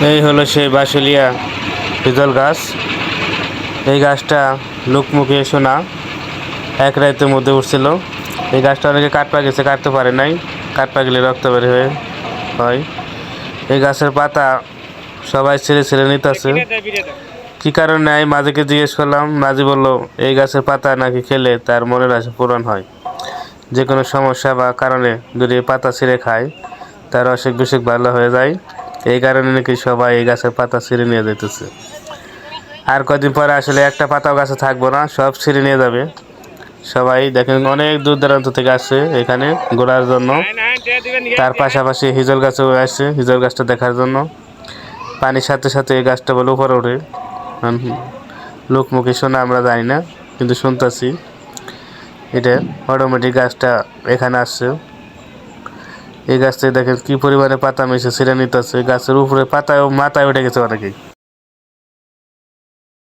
এই হলো সেই বাসুলিয়া পিজল গাছ। এই গাছটা লোকমুখে শোনা এক রাতের মধ্যে উঠছিল। এই গাছটা অনেকে কাটপা গেছে কাটতে পারে নাই। কাটপা গেলে রক্ত বের হয়ে হয়। এই গাছের পাতা সবাই ছেড়ে ছেড়ে নিতেছে। কী কারণে? আমি মাঝিকে জিজ্ঞেস করলাম মাঝি বলল এই গাছের পাতা নাকি খেলে তার মনের আশা পূরণ হয়? যে কোনো সমস্যা বা কারণে যদি পাতা ছিঁড়ে খায় তার অসুখ বিসুখ ভালো হয়ে যায়। এই কারণে নাকি সবাই এই গাছের পাতা ছিঁড়ে নিয়ে যেতেছে আর কদিন পরে আসলে একটা পাতাও গাছে থাকব না, সব ছিঁড়ে নিয়ে যাবে। সবাই দেখেন অনেক দূর দূরান্ত থেকে আসছে এখানে ঘোরার জন্য। তার পাশাপাশি হিজল গাছও আসছে হিজল গাছটা দেখার জন্য। পানির সাথে সাথে এই গাছটা বলে উপরে ওঠে। লোকমুখে শোনা আমরা জানি না, কিন্তু শুনতেছি। এটা অটোমেটিক গাছটা এখানে আসছে। এই গাছটা দেখেন কি পরিমাণে পাতা মিশে ছিঁড়ে নিতেছে। গাছের উপরে পাতায় মাথায় উঠে গেছে অনেকেই।